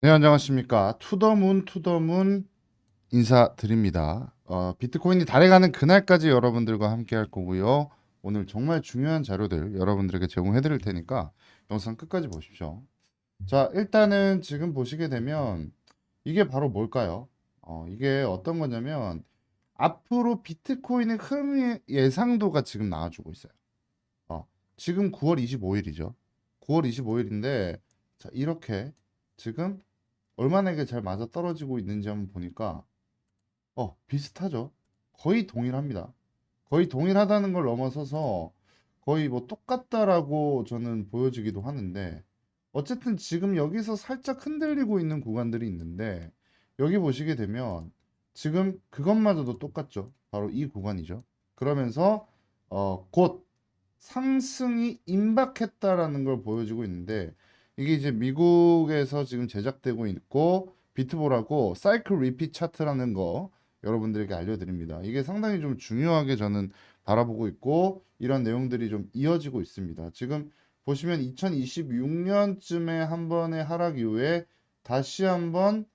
네, 안녕하십니까. 투더문 투더문 인사드립니다. 어, 비트코인이 달에 가는 그날까지 여러분들과 함께 할 거고요. 오늘 정말 중요한 자료들 여러분들에게 제공해 드릴 테니까 영상 끝까지 보십시오. 자, 일단은 지금 보시게 되면 이게 바로 뭘까요? 어, 이게 어떤 거냐면 앞으로 비트코인의 흐름 예상도가 지금 나와주고 있어요. 어, 지금 9월 25일이죠. 9월 25일인데 자, 이렇게 지금 얼마나 이게 잘 맞아 떨어지고 있는지 한번 보니까 어, 비슷하죠. 거의 동일합니다. 거의 동일하다는 걸 넘어서서 거의 뭐 똑같다라고 저는 보여지기도 하는데 어쨌든 지금 여기서 살짝 흔들리고 있는 구간들이 있는데 여기 보시게 되면 지금 그것마저도 똑같죠. 바로 이 구간이죠. 그러면서 어, 곧 상승이 임박했다라는 걸 보여주고 있는데 이게 이제 미국에서 지금 제작되고 있고 비트보라고 사이클 리핏 차트라는 거 여러분들에게 알려드립니다. 이게 상당히 좀 중요하게 저는 바라보고 있고 이런 내용들이 좀 이어지고 있습니다. 지금 보시면 2026년쯤에 한 번의 하락 이후에 다시 한번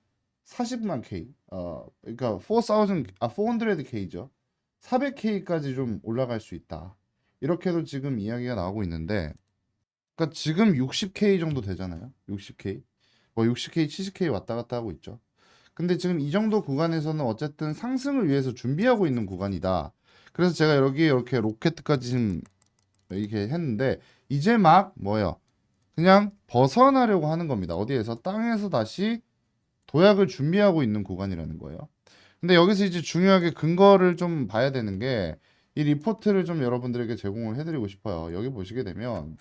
40만 K, 어, 그러니까 4,000, 아, 400K죠. 400K까지 좀 올라갈 수 있다. 이렇게도 지금 이야기가 나오고 있는데, 그러니까 지금 60K 정도 되잖아요. 60K. 뭐 60K, 70K 왔다 갔다 하고 있죠. 근데 지금 이 정도 구간에서는 어쨌든 상승을 위해서 준비하고 있는 구간이다. 그래서 제가 여기 이렇게 로켓까지 지금 이렇게 했는데 이제 막 뭐예요? 그냥 벗어나려고 하는 겁니다. 어디에서 땅에서 다시 도약을 준비하고 있는 구간이라는 거예요. 근데 여기서 이제 중요하게 근거를 좀 봐야 되는 게 이 리포트를 좀 여러분들에게 제공을 해드리고 싶어요. 여기 보시게 되면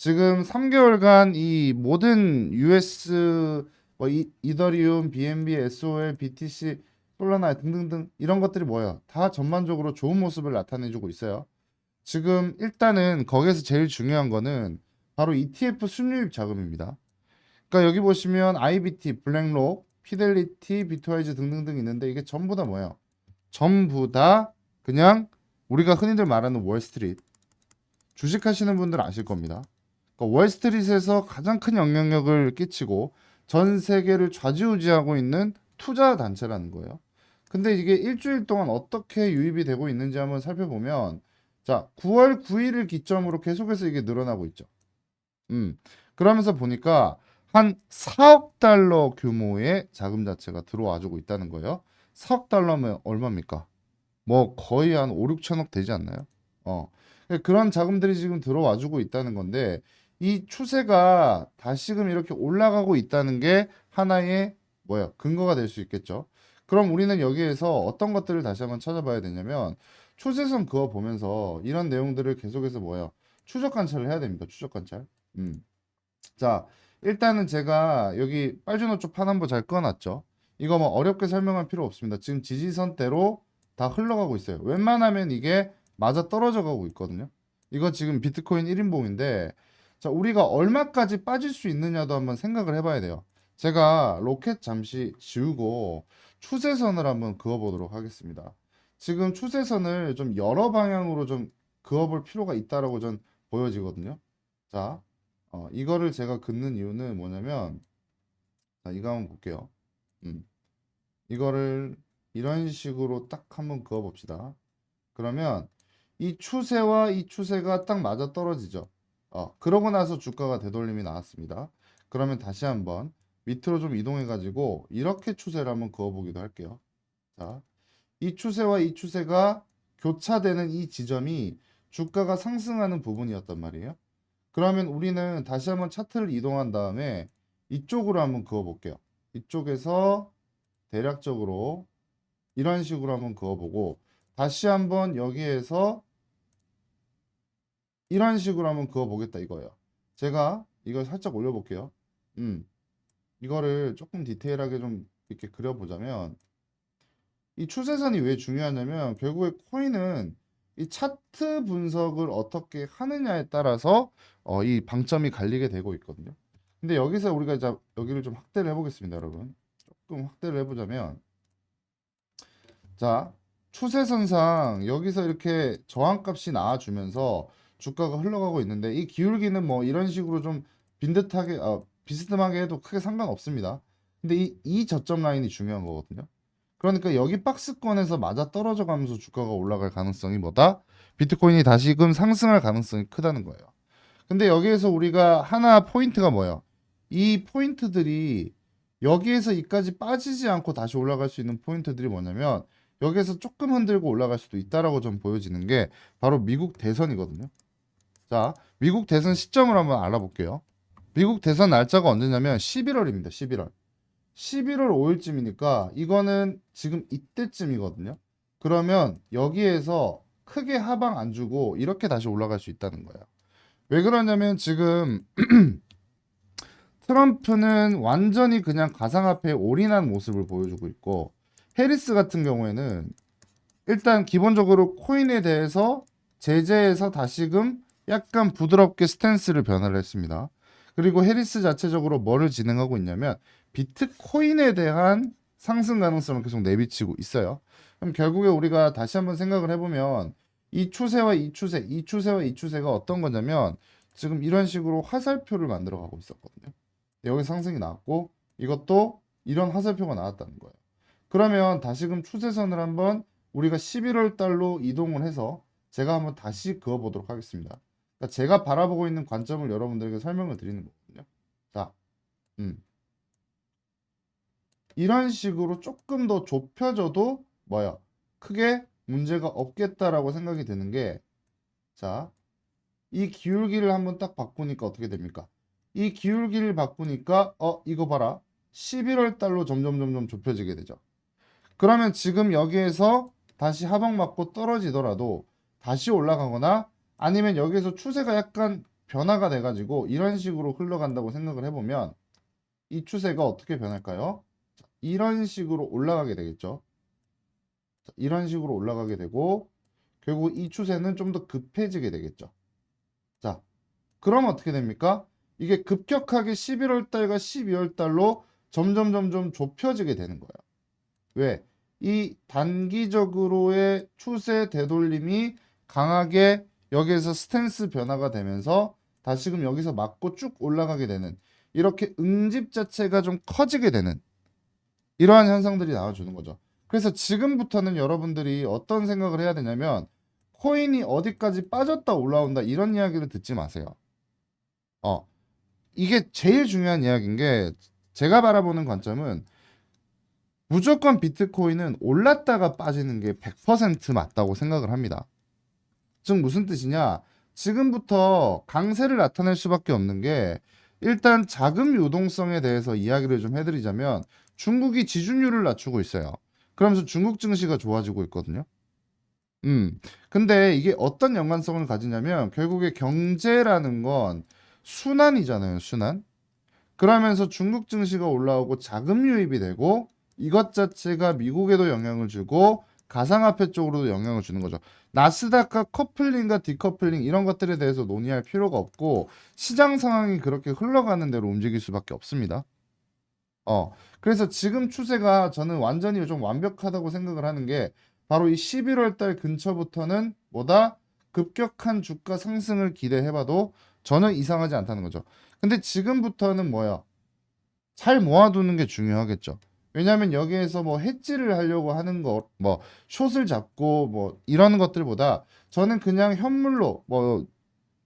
지금 3개월간 이 모든 US 뭐 이, 이더리움, BNB, SOL, BTC, 솔라나 등등등 이런 것들이 뭐예요? 다 전반적으로 좋은 모습을 나타내주고 있어요. 지금 일단은 거기에서 제일 중요한 거는 바로 ETF 순유입 자금입니다. 그러니까 여기 보시면 IBT, 블랙록, 피델리티, 비트와이즈 등등등 있는데 이게 전부 다 뭐예요? 전부 다 그냥 우리가 흔히들 말하는 월스트리트 주식 하시는 분들 아실 겁니다. 그러니까 월스트리트에서 가장 큰 영향력을 끼치고 전 세계를 좌지우지하고 있는 투자 단체라는 거예요. 근데 이게 일주일 동안 어떻게 유입이 되고 있는지 한번 살펴보면 자, 9월 9일을 기점으로 계속해서 이게 늘어나고 있죠. 음. 그러면서 보니까 한 4억 달러 규모의 자금 자체가 들어와 주고 있다는 거예요. 4억 달러면 얼마입니까? 뭐 거의 한 5, 6천억 되지 않나요? 어. 그런 자금들이 지금 들어와 주고 있다는 건데 이 추세가 다시금 이렇게 올라가고 있다는 게 하나의 뭐야 근거가 될 수 있겠죠. 그럼 우리는 여기에서 어떤 것들을 다시 한번 찾아봐야 되냐면 추세선 그어 보면서 이런 내용들을 계속해서 뭐야 추적 관찰을 해야 됩니다. 추적 관찰. 음. 자, 일단은 제가 여기 빨주노 쪽 파남보 잘 꺼놨죠. 이거 뭐 어렵게 설명할 필요 없습니다. 지금 지지선대로 다 흘러가고 있어요. 웬만하면 이게 맞아 떨어져 가고 있거든요. 이거 지금 비트코인 1인봉인데 자, 우리가 얼마까지 빠질 수 있느냐도 한번 생각을 해봐야 돼요. 제가 로켓 잠시 지우고 추세선을 한번 그어보도록 하겠습니다. 지금 추세선을 좀 여러 방향으로 좀 그어볼 필요가 있다라고 전 보여지거든요. 자, 어, 이거를 제가 긋는 이유는 뭐냐면, 자, 이거 한번 볼게요. 음, 이거를 이런 식으로 딱 한번 그어봅시다. 그러면 이 추세와 이 추세가 딱 맞아 떨어지죠. 어, 그러고 나서 주가가 되돌림이 나왔습니다. 그러면 다시 한번 밑으로 좀 이동해 가지고 이렇게 추세를 한번 그어 보기도 할게요. 자, 이 추세와 이 추세가 교차되는 이 지점이 주가가 상승하는 부분이었단 말이에요. 그러면 우리는 다시 한번 차트를 이동한 다음에 이쪽으로 한번 그어 볼게요. 이쪽에서 대략적으로 이런 식으로 한번 그어보고 다시 한번 여기에서 이런 식으로 한번 그어보겠다 이거예요. 제가 이걸 살짝 올려볼게요. 음, 이거를 조금 디테일하게 좀 이렇게 그려보자면 이 추세선이 왜 중요하냐면 결국에 코인은 이 차트 분석을 어떻게 하느냐에 따라서 어, 이 방점이 갈리게 되고 있거든요. 근데 여기서 우리가 이제 여기를 좀 확대를 해보겠습니다, 여러분. 조금 확대를 해보자면 자 추세선상 여기서 이렇게 저항값이 나와주면서 주가가 흘러가고 있는데 이 기울기는 뭐 이런 식으로 좀 빈듯하게 어, 비스듬하게 해도 크게 상관없습니다. 근데 이, 이 저점 라인이 중요한 거거든요. 그러니까 여기 박스권에서 맞아 떨어져 가면서 주가가 올라갈 가능성이 뭐다? 비트코인이 다시금 상승할 가능성이 크다는 거예요. 근데 여기에서 우리가 하나 포인트가 뭐예요? 이 포인트들이 여기에서 이까지 빠지지 않고 다시 올라갈 수 있는 포인트들이 뭐냐면 여기에서 조금 흔들고 올라갈 수도 있다라고 좀 보여지는 게 바로 미국 대선이거든요. 자, 미국 대선 시점을 한번 알아볼게요. 미국 대선 날짜가 언제냐면 11월입니다. 11월. 11월 5일쯤이니까 이거는 지금 이때쯤이거든요. 그러면 여기에서 크게 하방 안 주고 이렇게 다시 올라갈 수 있다는 거예요. 왜 그러냐면 지금 트럼프는 완전히 그냥 가상화폐에 올인한 모습을 보여주고 있고 해리스 같은 경우에는 일단 기본적으로 코인에 대해서 제재에서 다시금 약간 부드럽게 스탠스를 변화를 했습니다. 그리고 해리스 자체적으로 뭐를 진행하고 있냐면 비트코인에 대한 상승 가능성을 계속 내비치고 있어요. 그럼 결국에 우리가 다시 한번 생각을 해보면 이 추세와 이 추세, 이 추세와 이 추세가 어떤 거냐면 지금 이런 식으로 화살표를 만들어 가고 있었거든요. 여기 상승이 나왔고 이것도 이런 화살표가 나왔다는 거예요. 그러면 다시금 추세선을 한번 우리가 11월 달로 이동을 해서 제가 한번 다시 그어 보도록 하겠습니다. 그러니까 제가 바라보고 있는 관점을 여러분들에게 설명을 드리는 거거든요. 자, 음. 이런 식으로 조금 더 좁혀져도 뭐야? 크게 문제가 없겠다라고 생각이 드는 게 자, 이 기울기를 한번 딱 바꾸니까 어떻게 됩니까? 이 기울기를 바꾸니까 어 이거 봐라 11월 달로 점점 점점 좁혀지게 되죠. 그러면 지금 여기에서 다시 하방 맞고 떨어지더라도 다시 올라가거나 아니면 여기에서 추세가 약간 변화가 돼가지고 이런 식으로 흘러간다고 생각을 해보면 이 추세가 어떻게 변할까요? 자, 이런 식으로 올라가게 되겠죠. 자, 이런 식으로 올라가게 되고 결국 이 추세는 좀 더 급해지게 되겠죠. 자, 그럼 어떻게 됩니까? 이게 급격하게 11월 달과 12월 달로 점점 점점 좁혀지게 되는 거예요. 왜? 이 단기적으로의 추세 되돌림이 강하게 여기에서 스탠스 변화가 되면서 다시금 여기서 맞고 쭉 올라가게 되는 이렇게 응집 자체가 좀 커지게 되는 이러한 현상들이 나와주는 거죠. 그래서 지금부터는 여러분들이 어떤 생각을 해야 되냐면 코인이 어디까지 빠졌다 올라온다 이런 이야기를 듣지 마세요. 어, 이게 제일 중요한 이야기인 게 제가 바라보는 관점은 무조건 비트코인은 올랐다가 빠지는 게 100% 맞다고 생각을 합니다. 즉 무슨 뜻이냐? 지금부터 강세를 나타낼 수밖에 없는 게 일단 자금 유동성에 대해서 이야기를 좀 해드리자면 중국이 지준율을 낮추고 있어요. 그러면서 중국 증시가 좋아지고 있거든요. 음, 근데 이게 어떤 연관성을 가지냐면 결국에 경제라는 건 순환이잖아요, 순환. 그러면서 중국 증시가 올라오고 자금 유입이 되고 이것 자체가 미국에도 영향을 주고 가상화폐 쪽으로도 영향을 주는 거죠. 나스닥과 커플링과 디커플링 이런 것들에 대해서 논의할 필요가 없고 시장 상황이 그렇게 흘러가는 대로 움직일 수밖에 없습니다. 어, 그래서 지금 추세가 저는 완전히 좀 완벽하다고 생각을 하는 게 바로 이 11월 달 근처부터는 뭐다? 급격한 주가 상승을 기대해봐도 전혀 이상하지 않다는 거죠. 근데 지금부터는 뭐야? 잘 모아두는 게 중요하겠죠. 왜냐하면 여기에서 뭐 해지를 하려고 하는 거, 뭐 숏을 잡고 뭐 이런 것들보다 저는 그냥 현물로 뭐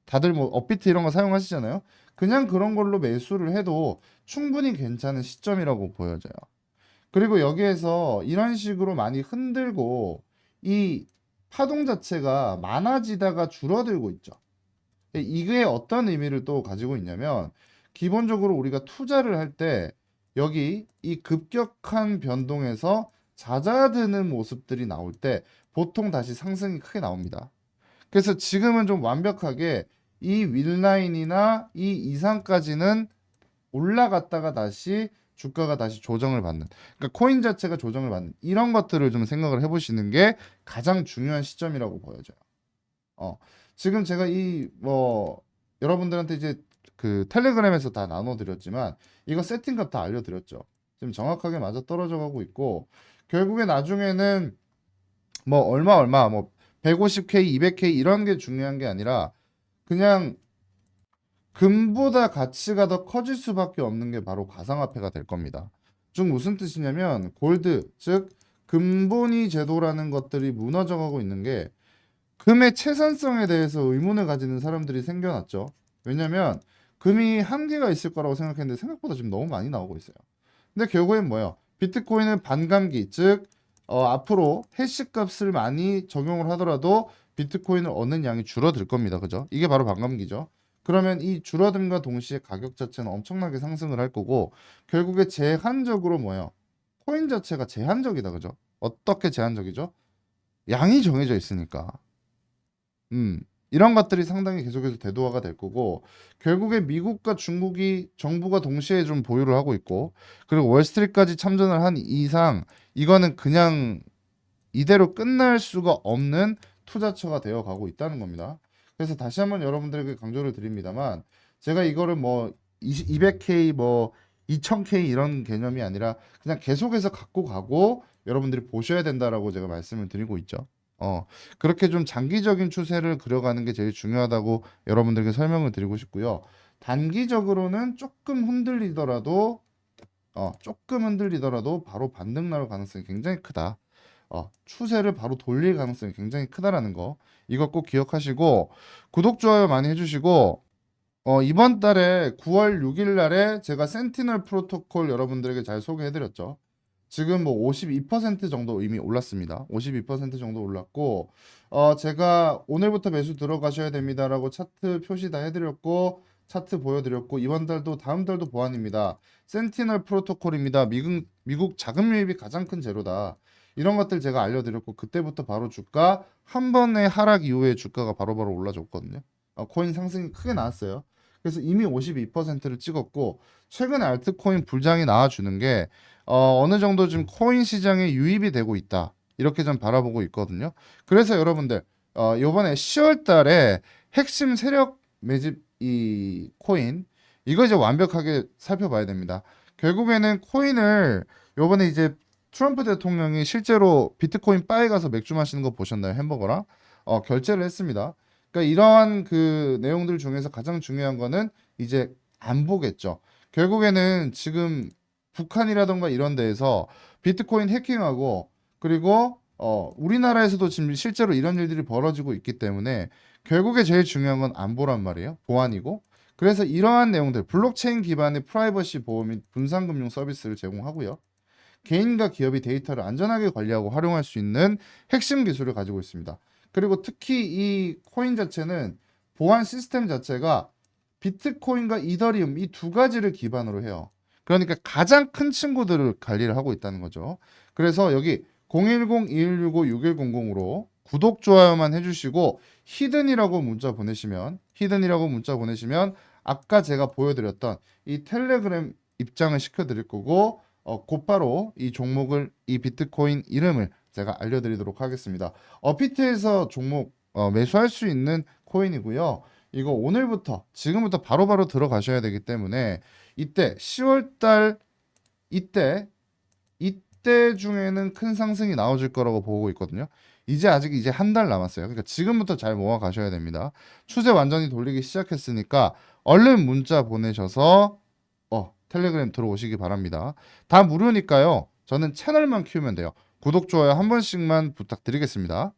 다들 뭐 업비트 이런 거 사용하시잖아요. 그냥 그런 걸로 매수를 해도 충분히 괜찮은 시점이라고 보여져요. 그리고 여기에서 이런 식으로 많이 흔들고 이 파동 자체가 많아지다가 줄어들고 있죠. 이게 어떤 의미를 또 가지고 있냐면 기본적으로 우리가 투자를 할때 여기 이 급격한 변동에서 잦아드는 모습들이 나올 때 보통 다시 상승이 크게 나옵니다. 그래서 지금은 좀 완벽하게 이 윌라인이나 이 이상까지는 올라갔다가 다시 주가가 다시 조정을 받는 그러니까 코인 자체가 조정을 받는 이런 것들을 좀 생각을 해보시는 게 가장 중요한 시점이라고 보여져요. 어, 지금 제가 이 뭐 여러분들한테 이제 그 텔레그램에서 다 나눠드렸지만 이거 세팅값 다 알려드렸죠. 지금 정확하게 맞아 떨어져 가고 있고 결국에 나중에는 뭐 얼마 얼마 뭐 150K, 200K 이런 게 중요한 게 아니라 그냥 금보다 가치가 더 커질 수밖에 없는 게 바로 가상화폐가 될 겁니다. 즉 무슨 뜻이냐면 골드 즉 근본위 제도라는 것들이 무너져가고 있는 게 금의 채산성에 대해서 의문을 가지는 사람들이 생겨났죠. 왜냐면 금이 한계가 있을 거라고 생각했는데 생각보다 지금 너무 많이 나오고 있어요. 근데 결국엔 뭐예요? 비트코인은 반감기 즉 어, 앞으로 해시 값을 많이 적용을 하더라도 비트코인을 얻는 양이 줄어들 겁니다. 그죠? 이게 바로 반감기죠. 그러면 이 줄어듦과 동시에 가격 자체는 엄청나게 상승을 할 거고 결국에 제한적으로 뭐예요? 코인 자체가 제한적이다. 그죠? 어떻게 제한적이죠? 양이 정해져 있으니까. 음. 이런 것들이 상당히 계속해서 대두화가 될 거고 결국에 미국과 중국이 정부가 동시에 좀 보유를 하고 있고 그리고 월스트리트까지 참전을 한 이상 이거는 그냥 이대로 끝날 수가 없는 투자처가 되어 가고 있다는 겁니다. 그래서 다시 한번 여러분들에게 강조를 드립니다만 제가 이거를 뭐 20, 200K 뭐 2000K 이런 개념이 아니라 그냥 계속해서 갖고 가고 여러분들이 보셔야 된다라고 제가 말씀을 드리고 있죠. 어, 그렇게 좀 장기적인 추세를 그려가는 게 제일 중요하다고 여러분들께 설명을 드리고 싶고요. 단기적으로는 조금 흔들리더라도 어, 조금 흔들리더라도 바로 반등 나올 가능성이 굉장히 크다. 어, 추세를 바로 돌릴 가능성이 굉장히 크다라는 거. 이거 꼭 기억하시고 구독 좋아요 많이 해주시고 어, 이번 달에 9월 6일 날에 제가 센티널 프로토콜 여러분들에게 잘 소개해드렸죠. 지금 뭐 52% 정도 이미 올랐습니다. 52% 정도 올랐고 어, 제가 오늘부터 매수 들어가셔야 됩니다라고 차트 표시 다 해드렸고 차트 보여드렸고 이번 달도 다음 달도 보완입니다. 센티널 프로토콜입니다. 미국 미국 자금 유입이 가장 큰 재료다. 이런 것들 제가 알려드렸고 그때부터 바로 주가 한 번의 하락 이후에 주가가 바로바로 올라줬거든요. 어, 코인 상승이 크게 나왔어요. 그래서 이미 52%를 찍었고 최근에 알트코인 불장이 나와주는 게 어, 어느 정도 지금 코인 시장에 유입이 되고 있다. 이렇게 좀 바라보고 있거든요. 그래서 여러분들 어, 이번에 10월 달에 핵심 세력 매집 이 코인 이거 이제 완벽하게 살펴봐야 됩니다. 결국에는 코인을 요번에 이제 트럼프 대통령이 실제로 비트코인 바에 가서 맥주 마시는 거 보셨나요? 햄버거랑 어, 결제를 했습니다. 그러니까 이러한 그 내용들 중에서 가장 중요한 거는 이제 안 보겠죠. 결국에는 지금 북한이라던가 이런 데에서 비트코인 해킹하고 그리고 어, 우리나라에서도 지금 실제로 이런 일들이 벌어지고 있기 때문에 결국에 제일 중요한 건 안보란 말이에요. 보안이고. 그래서 이러한 내용들, 블록체인 기반의 프라이버시 보호 및 분산금융 서비스를 제공하고요. 개인과 기업이 데이터를 안전하게 관리하고 활용할 수 있는 핵심 기술을 가지고 있습니다. 그리고 특히 이 코인 자체는 보안 시스템 자체가 비트코인과 이더리움 이 두 가지를 기반으로 해요. 그러니까 가장 큰 친구들을 관리를 하고 있다는 거죠. 그래서 여기 010-2165-6100으로 구독, 좋아요만 해주시고 히든이라고 문자 보내시면 히든이라고 문자 보내시면 아까 제가 보여드렸던 이 텔레그램 입장을 시켜드릴 거고 어, 곧바로 이 종목을 이 비트코인 이름을 제가 알려드리도록 하겠습니다. 어피트에서 종목 어, 매수할 수 있는 코인이고요. 이거 오늘부터 지금부터 바로 바로 들어가셔야 되기 때문에 이때 10월달 이때 이때 중에는 큰 상승이 나와줄 거라고 보고 있거든요. 이제 아직 이제 한 달 남았어요. 그러니까 지금부터 잘 모아 가셔야 됩니다. 추세 완전히 돌리기 시작했으니까 얼른 문자 보내셔서 어, 텔레그램 들어오시기 바랍니다. 다 무료니까요. 저는 채널만 키우면 돼요. 구독, 좋아요 한 번씩만 부탁드리겠습니다.